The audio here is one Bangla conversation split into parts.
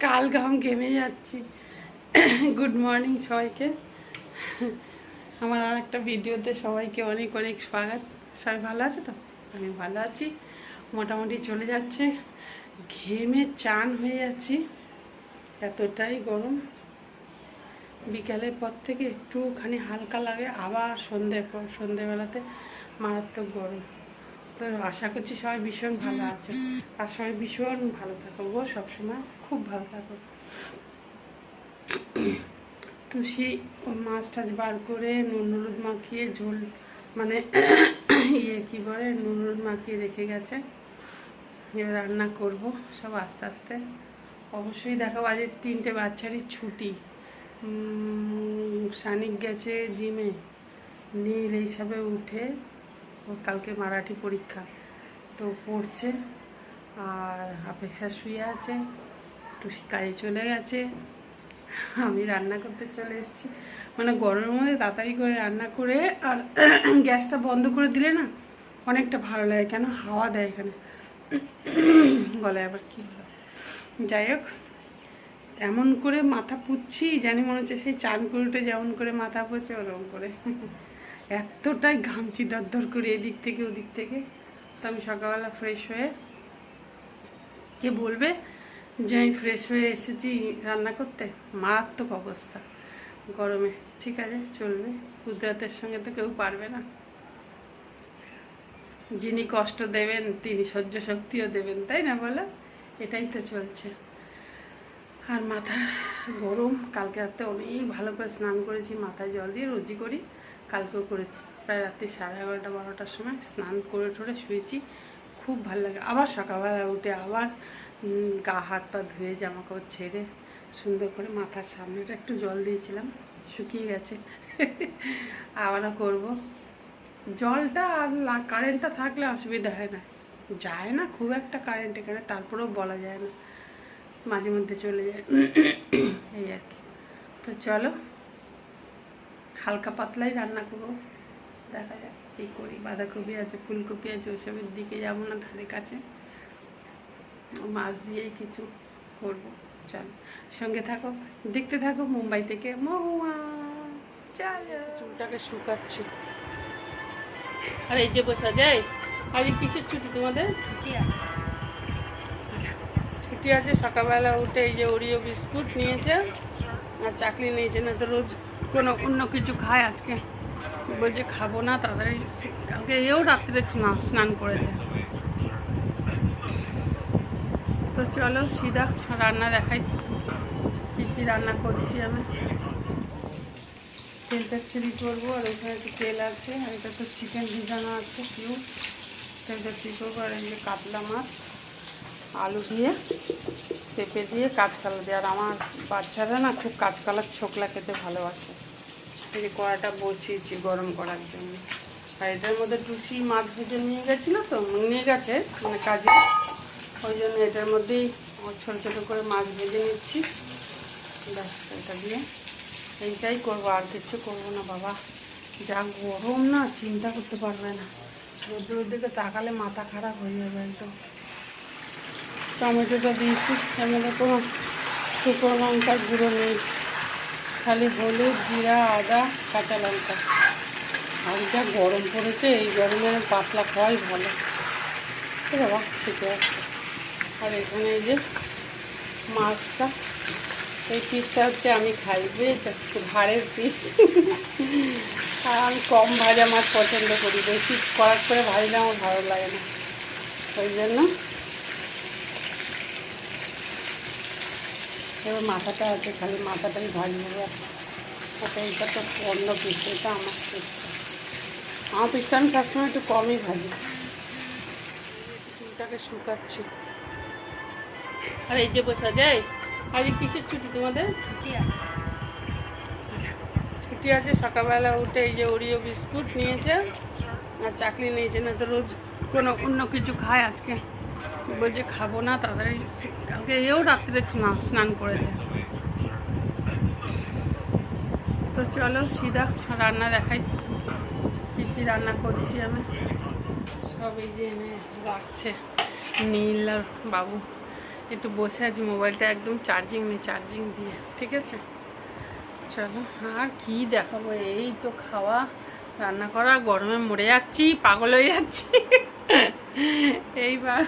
কাল ঘাম ঘেমে যাচ্ছি। গুড মর্নিং সবাইকে। আমার আর একটা ভিডিওতে সবাইকে অনেক অনেক স্বাগত। সবাই ভালো আছে তো? আমি ভালো আছি। মোটামুটি চলে যাচ্ছে। ঘেমে চান হয়ে যাচ্ছি। এতটাই গরম। বিকালের পর থেকে একটুখানি হালকা লাগে। আবার সন্ধে পর সন্ধেবেলাতে মারাত্মক গরম। তো আশা করছি সবাই ভীষণ ভালো আছে। আর সবাই ভীষণ ভালো থাকো গো, সবসময় খুব ভালো থাকো। টুসি মাছ টাছ বার করে নুন হলুদ মাখিয়ে ঝোল মানে ইয়ে কী বলে, নুন হলুদ মাখিয়ে রেখে গেছে। এবার রান্না করব সব আস্তে আস্তে। অবশ্যই দেখো আজ তিনটে বাচ্চারই ছুটি। সানিক গেছে জিমে। নীল এইসবে উঠে কালকে মারাঠি পরীক্ষা। তো পড়ছে, আর অপেক্ষা শুয়ে আছে, টুসি কাজে চলে গেছে। আমি রান্না করতে চলে এসেছি। মানে গরমের মধ্যে তাড়াতাড়ি করে রান্না করে আর গ্যাসটা বন্ধ করে দিলে না অনেকটা ভালো লাগে, কেন হাওয়া দেয় এখানে। গলায় আবার কী হলো? যাই হোক, এমন করে মাথা পুচ্ছি জানি মনে হচ্ছে সেই চান কুড়িটা যেমন করে মাথা পুচ্ছে ওরকম করে। এতটাই ঘামছি দরদর করে এদিক থেকে ওদিক থেকে। তো আমি সকালবেলা ফ্রেশ হয়ে কে বলবে? যে আমি ফ্রেশ হয়ে এসেছি রান্না করতে। মারাত্মক অবস্থা গরমে। ঠিক আছে, চলবে। কুদরতের সঙ্গে তো কেউ পারবে না। যিনি কষ্ট দেবেন, তিনি সহ্য শক্তিও দেবেন, তাই না বলো? এটাই তো চলছে। আর মাথা গরম। কালকে রাতে অনেক ভালো করে স্নান করেছি, মাথায় জল দিয়ে রোজি করি। কালকেও করেছি। প্রায় রাত্রি সাড়ে এগারোটা, বারোটার সময় স্নান করে ঠরে শুয়েছি। খুব ভালো লাগে। আবার সকালবেলা উঠে আবার গা, হাত, পা ধুয়ে জামা কাপড় ছেড়ে সুন্দর করে মাথার সামনেটা একটু জল দিয়েছিলাম, শুকিয়ে গেছে। আবারও করব। জলটা আর কারেন্টটা থাকলে অসুবিধা হয় না। যায় না খুব একটা কারেন্ট এখানে তারপরেও বলা যায় না। মাঝে মধ্যে চলে যায়। এই আর কি। তো চলো হালকা পাতলাই রান্না করব। দেখা যাক কী করি। বাঁধাকপি আছে ফুলকপি আছে ওসবের দিকে যাব না ধারে কাছে। মাছ দিয়েই কিছু করব। চল সঙ্গে থাকো। দেখতে থাকো মুম্বাই থেকে। মহুয়া চলো। চুলটাকে শুকাচ্ছি। আর এই যে বসা যায় আজ কিসের ছুটি তোমাদের? ছুটি আছে। ছুটি আছে সকালবেলা উঠে এই যে ওরিও বিস্কুট নিয়েছে। আর চাকরি নিয়েছে না তো রোজ কোনো অন্য কিছু খায়, আজকে বলছে খাব না, তাড়াতাড়ি কালকে এও রাত্রে স্নান স্নান করেছে। তো চলো সিধা রান্না দেখাই, কী কী রান্না করছি আমি। তেলটা চিলি করব, আর ওখানে একটু তেল আছে, আর এটা তো চিকেন ভিজানো আছে, কিউ। তেলটা চিলি করব আর এই যে কাতলা মাছ, আলু দিয়ে। পেঁপে দিয়ে কাঁচকলা দিয়ে। আর আমার বাচ্চারা না খুব কাঁচকলার ছোকলা খেতে ভালোবাসে। এই কড়াটা বসিয়েছি গরম করার জন্য। আর এটার মধ্যে টুসি মাছ ভেজে নিয়ে গেছিল তো, নিয়ে গেছে মানে কাজে। ওই জন্য এটার মধ্যেই ছোটো ছোটো করে মাছ ভেজে নিচ্ছি। ব্যাস, এটা দিয়ে এইটাই করব। আর কিছু করব না বাবা। যা গরম না, চিন্তা করতে পারবে না। রোদ্রের দিকে তাকালে মাথা খারাপ হয়ে যাবে একদম। টমেটোটা দিয়েছি এর কোনো শুকনো লঙ্কার গুঁড়ো নেই। খালি হলুদ, জিরা, আদা, কাঁচা লঙ্কা। আর যা গরম পড়েছে, এই গরমে পাতলা খাওয়াই ভালো। বাবা আর এখানে এই যে মাছটা, এই পিসটা হচ্ছে আমি খাই, বুঝেছ? ঘাড়ের পিস। আর আমি কম ভাজা মাছ পছন্দ করি, বেশি করার করে ভাজলে আমার ভালো লাগে না। ওই জন্য এবার মাথাটা আছে খালি মাথাটাই ভাজবো আচ্ছা এইটা তো অন্য পিস এটা আমার পিসটা আমার পিসটা আমি সবসময় একটু কমই ভাজি। চুলটাকে শুকাচ্ছি। আর এই যে বসা যায় আজ কিসের ছুটি তোমাদের? ছুটি আছে। ছুটি আছে সকালবেলা উঠে এই যে ওরিও বিস্কুট নিয়েছে আর চাকরি নিয়েছে না তো রোজ কোনো অন্য কিছু খায় আজকে। বলছে খাব না, তাড়াতাড়ি কালকে এও রাত্রে স্নান করেছে। তো চলো সিধা রান্না দেখাই, কী কী রান্না করছি আমি। সব এই যে এনে রাখছে নীল আর বাবু। একটু বসে আছি, মোবাইলটা একদম চার্জিং নেই চার্জিং দিয়ে, ঠিক আছে? চলো, আর কি দেখাবো? এই তো খাওয়া, রান্না করা, গরমে মরে যাচ্ছি, পাগল হয়ে যাচ্ছি। এইবার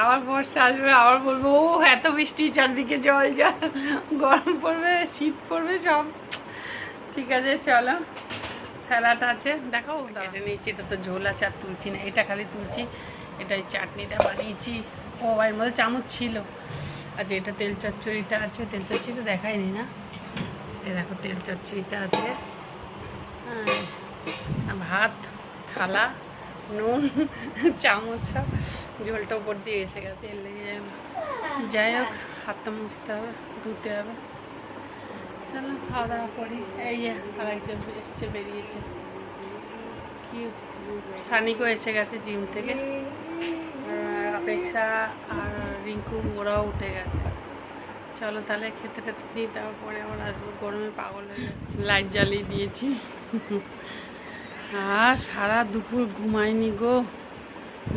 আবার বর্ষা আসবে, আবার বলব, ও, এত বৃষ্টি, চারদিকে জল যা গরম পড়বে, শীত পড়বে, সব। ঠিক আছে, চলো, স্যালাড আছে দেখো এটা নিয়েছি, এটা তো ঝোল আছে, আর তুলছি না, এটা খালি তুলছি, এটা চাটনিটা বানিয়েছি। ও, এর মধ্যে চামচ ছিল। আর যে এটা তেল চচ্চড়িটা আছে, তেল চচ্চড়িটা দেখায়নি না? এই দেখো, তেল চচ্চড়িটা আছে। হ্যাঁ ভাত, থালা নুন চামচ সব ঝোলটা উপর দিয়ে এসে গেছে। তেল লেগে। যাই হোক হাতটা মুছতে হবে ধুতে হবে। চলো খাওয়া দাওয়া করি। এই যে আরেকজন এসছে বেরিয়েছে। কি সানিকও এসে গেছে জিম থেকে। অপেক্ষা আর রিঙ্কু ওরাও উঠে গেছে। চলো তাহলে খেতে খেতে দিই তারপরে আবার আসব। গরমে পাগল হয়ে লাইট জ্বালিয়ে দিয়েছি। আর সারা দুপুর ঘুমাইনি গো।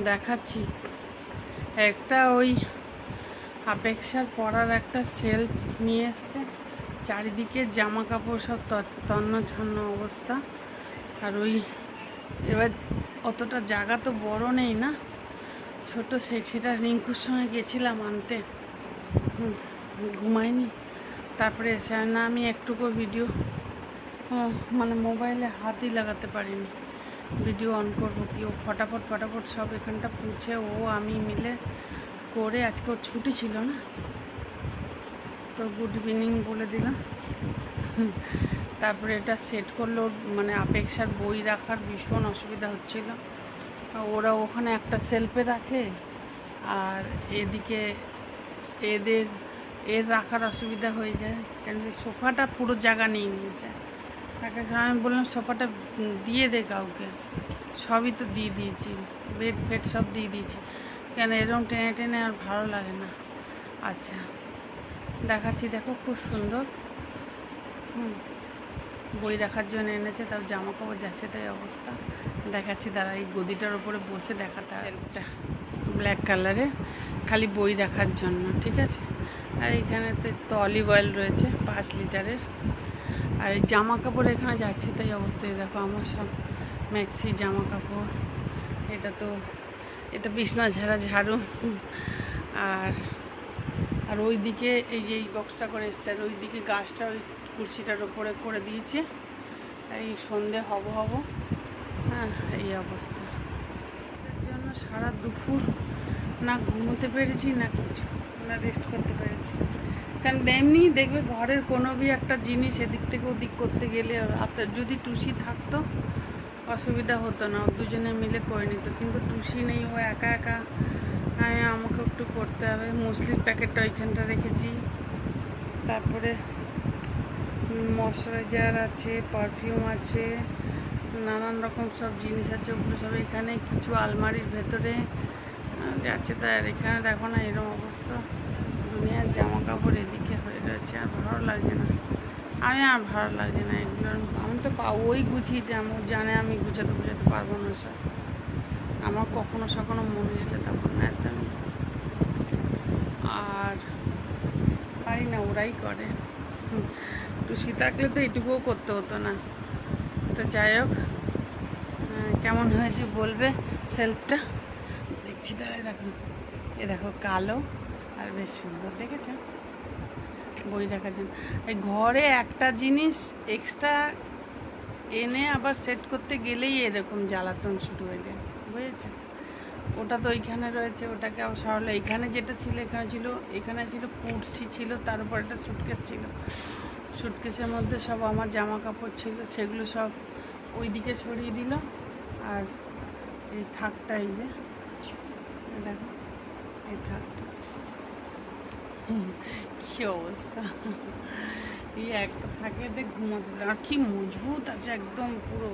দেখাচ্ছি। একটা ওই আপেক্ষার পরার একটা সেলফ নিয়ে এসছে। চারিদিকে জামা কাপড় সব তন্ন ছন্ন অবস্থা। আর ওই এবার অতটা জায়গা তো বড় নেই না? ছোট সে, সেটা রিঙ্কুর সঙ্গে গেছিলাম আনতে। ঘুমাইনি। তারপরে এসে, না, আমি একটুকু ভিডিও মানে মোবাইলে হাতই লাগাতে পারিনি। ভিডিও অন করব কি, ও ফটাফট ফটাফট সব এখানটা পুছে, ও, আমি মিলে করে আজকে ওর ছুটি ছিল না? তো গুড ইভিনিং বলে দিলাম। তারপরে এটা সেট করল ওর মানে আপেক্ষার বই রাখার ভীষণ অসুবিধা হচ্ছিল। ওরা ওখানে একটা সেলফে রাখে, আর এদিকে এদের, এর রাখার অসুবিধা হয়ে যায়। কেন সোফাটা পুরো জায়গা নিয়ে নিয়েছে। তাকে আমি বললাম, সোফাটা দিয়ে দে কাউকে। সবই তো দিয়ে দিয়েছি, বেড, ফেড সব দিয়ে দিয়েছি। কেন, এরকম টেনে টেনে আর ভালো লাগে না। আচ্ছা দেখাচ্ছি, দেখো, খুব সুন্দর। হুম, বই রাখার জন্য এনেছে তার জামা কাপড় যাচ্ছে তাই অবস্থা। দেখাচ্ছি, দাঁড়া, এই গদিটার উপরে বসে দেখাতে হয় ব্ল্যাক কালারের খালি বই রাখার জন্য, ঠিক আছে? আর এখানে তো অলিভ অয়েল রয়েছে, পাঁচ লিটারের আর জামা কাপড় এখানে যাচ্ছে, তাই অবস্থায় দেখো আমার সব ম্যাক্সি জামা কাপড় এটা তো, এটা বিছনা ঝাড়া ঝাড়ু। আর আর ওই দিকে এই যে এই বক্সটা করে এসছে, আর ওই দিকে গাছটা ওই কুর্সিটার ওপরে করে দিয়েছে। এই সন্ধে হব হব। হ্যাঁ এই অবস্থা। জন্য সারা দুপুর না ঘুমোতে পেরেছি, না কিছু, না রেস্ট করতে পেরেছি। কারণ এমনি দেখবে ঘরের কোনো বি একটা জিনিস এদিক থেকে ওদিক করতে গেলে আপনার যদি টুসি থাকতো, অসুবিধা হতো না। দুজনে মিলে করে নিত। কিন্তু টুসি নেই, ও একা একা আমি আমাকে একটু করতে হবে। মুসলির প্যাকেটটা ওইখানটা রেখেছি। তারপরে ময়শ্চারাইজার আছে পারফিউম আছে, নানান রকম সব জিনিস আছে। ওগুলো সব এখানে, কিছু আলমারির ভেতরে যাচ্ছে তাই আর এখানে দেখো না এরকম অবস্থা। দুনিয়ার জামা কাপড় এদিকে হয়ে রয়েছে আর ভালো লাগছে না। আমি আর ভালো লাগছে না এগুলো আমি তো ওই গুছিয়েছি আমি জানে আমি গুছাতে গুছাতে পারব না সব। আমার কখনো সখনো মনে এলে তখন একদম। আর পারি না, ওরাই করে। টুসি থাকলে তো এটুকুও করতে হতো না। তো যাই হোক কেমন হয়েছে বলবে সেলফটা? দেখছি দাঁড়ায় দেখো। এ দেখো, কালো আর বেশ সুন্দর, দেখেছ? বই রাখার জন্য। এই ঘরে একটা জিনিস এক্সট্রা এনে আবার সেট করতে গেলেই এরকম জ্বালাতন শুরু হয়ে যায়, বুঝেছে? ওটা তো ওইখানে রয়েছে, ওটাকে আবার সরালো। এখানে যেটা ছিল, এখানে ছিল এখানে ছিল কুর্সি ছিল, তার উপর একটা সুটকেস ছিল। সুটকেসের মধ্যে সব আমার জামা কাপড় ছিল, সেগুলো সব ওই দিকে সরিয়ে দিলাম আর এই থাকটা এই যে দেখো, এই থাকটা কি অবস্থা? এই একটা থাকে দেখ ঘুমাতে আর কি মজবুত আছে একদম পুরো।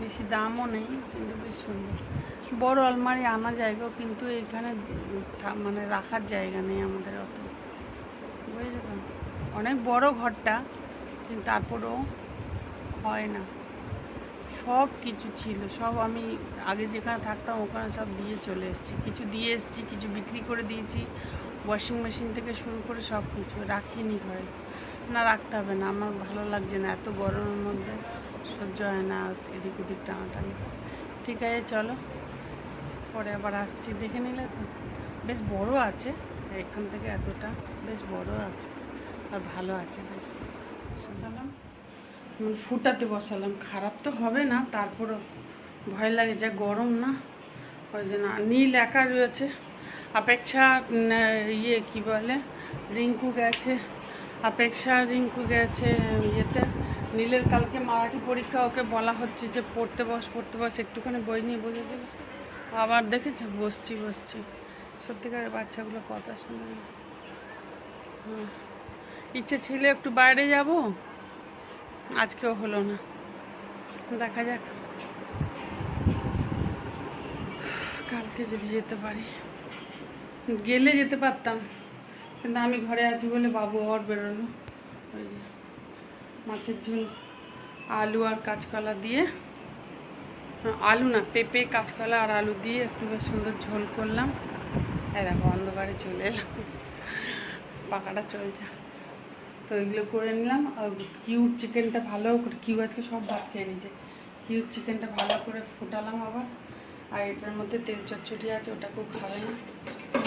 বেশি দামও নেই, কিন্তু বেশ সুন্দর। বড় আলমারি আনা জায়গা কিন্তু এখানে মানে রাখার জায়গা নেই আমাদের অত। বুঝলে তো? অনেক বড় ঘরটা, কিন্তু তারপরেও হয় না। সব কিছু ছিল সব আমি আগে যেখানে থাকতাম ওখানে সব দিয়ে চলে এসেছি। কিছু দিয়ে এসেছি কিছু বিক্রি করে দিয়েছি ওয়াশিং মেশিন থেকে শুরু করে সব কিছু রাখিনি ঘরে। না রাখতে হবে না আমার ভালো লাগছে না এত গরমের মধ্যে সহ্য হয় না এদিক ওদিক টানাটানি। ঠিক আছে চলো। পরে আবার আসছি দেখে নিলে তো। বেশ বড় আছে এখান থেকে এতটা বেশ বড় আছে আর ভালো আছে বেশ। উম, ফুটাতে বসালাম। খারাপ তো হবে না, তারপরও ভয় লাগে, যা গরম না। ওই জন্য নীল একা রয়েছে। অপেক্ষা ইয়ে কি বলে? রিঙ্কু গেছে। অপেক্ষা রিঙ্কু গেছে ইয়েতে। নীলের কালকে মারাঠি পরীক্ষা ওকে বলা হচ্ছে যে পড়তে বস পড়তে বস, একটুখানি বই নিয়ে বসে যাবে। আবার দেখেছ? বসছি বসছি। সত্যিকারের বাচ্চাগুলো কথা শোনে। হুম। ইচ্ছে ছিল একটু বাইরে যাব? আজকেও হলো না। দেখা যাক। কালকে যদি যেতে পারি। গেলে যেতে পারতাম। কিন্তু আমি ঘরে আছি বলে বাবু আর বেরোলো। ওই যে মাছের ঝোল আলু আর কাঁচকলা দিয়ে। হ্যাঁ, আলু না পেঁপে কাঁচকলা আর আলু দিয়ে একটু বেশ সুন্দর ঝোল করলাম। এই দেখো অন্ধকারে চলে এলাম। পাখাটা চলছে। তো এগুলো করে নিলাম। আর কিউট চিকেনটা ভালো করে কিউ আজকে সব ভাত খেয়ে নিয়েছে। কিউট চিকেনটা ভালো করে ফুটালাম আবার। আর এটার মধ্যে তেল চচ্চড়ি আছে ওটা খুব খাবে না।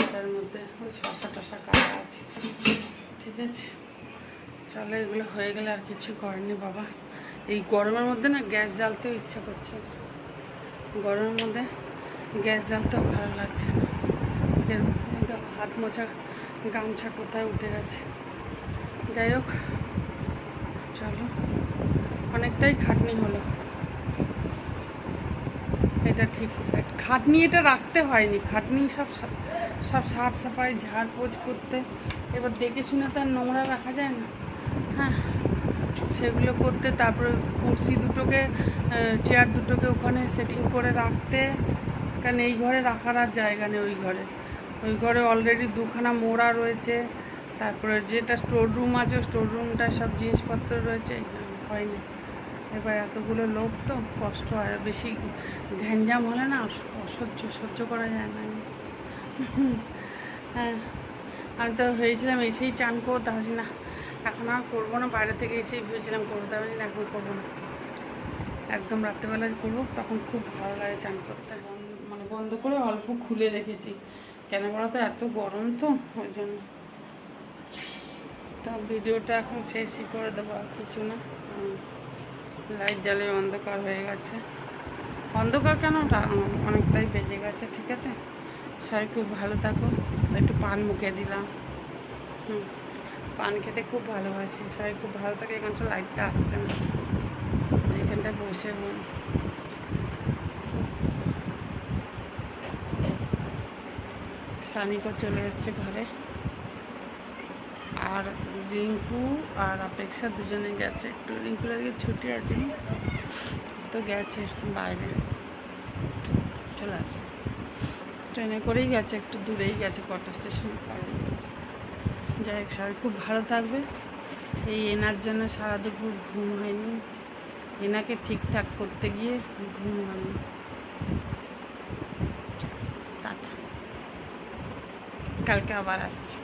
এটার মধ্যে ওই শশা টশা কাটা আছে। ঠিক আছে। চলো, এগুলো হয়ে গেলে আর কিছু করেনি বাবা। এই গরমের মধ্যে না গ্যাস জ্বালতেও ইচ্ছা করছে। গরমের মধ্যে গ্যাস জ্বালতেও ভালো লাগছে। হাত মোছা গামছা কোথায় উঠে গেছে। যাই হোক, চলো। অনেকটাই খাটনি হলো। এটা ঠিক, খাটনি এটা রাখতে হয়নি। খাটনি সব সব সাফ সাফাই, ঝাড় পোছ করতে। এবার দেখে শুনে তো আর নোংরা রাখা যায় না। হ্যাঁ সেগুলো করতে, তারপরে কুর্সি দুটোকে চেয়ার দুটোকে ওখানে সেটিং করে রাখতে। কারণ এই ঘরে রাখার আর জায়গা নেই ওই ঘরে। ওই ঘরে অলরেডি দুখানা মোড়া রয়েছে। তারপরে যেটা স্টোর রুম আছে স্টোর রুমটায় সব জিনিসপত্র রয়েছে হয়নি। এবার এতগুলো লোক তো কষ্ট হয় বেশি ঘ্যাঞ্জাম হলে না অসহ্য, সহ্য করা যায় না। হ্যাঁ আমি তো ভেবেছিলাম এসেই চান করব তাহলে না, এখন আর করব না, বাইরে থেকে এসেই ভেবেছিলাম করব তাহলে না এখন করব না। একদম রাত্রেবেলায় করব, তখন খুব ভালো লাগে চান করতে। মানে বন্ধ করে অল্প খুলে রেখেছি। কেন বলো তো এত গরম তো, ওই জন্য। তা ভিডিওটা এখন শেষই করে দেবো, আর কিছু না। লাইট জ্বালে অন্ধকার হয়ে গেছে। অন্ধকার কেন? অনেকটাই বেজে গেছে, ঠিক আছে? সবাই খুব ভালো থাকো। একটু পান মুখে দিলাম। হুম, পান খেতে খুব ভালোবাসি। সবাই খুব ভালো থাকে এখানটা লাইটটা আসছে না। এখানটায় বসে বোন সানিকও চলে এসছে ঘরে। আর রিঙ্কু আর অপেক্ষা দুজনে গেছে। একটু রিঙ্কুর আজকে ছুটি আছে তো গেছে বাইরে। চলে আসবে। ট্রেনে করেই গেছে, একটু দূরেই গেছে, কটা স্টেশন বাইরে গেছে। যাই হোক, সবাই খুব ভালো থাকবে। এই এনার জন্য সারা দুপুর ঘুম হয়নি। এনাকে ঠিকঠাক করতে গিয়ে ঘুম হয়নি। কালকে আবার আসছি।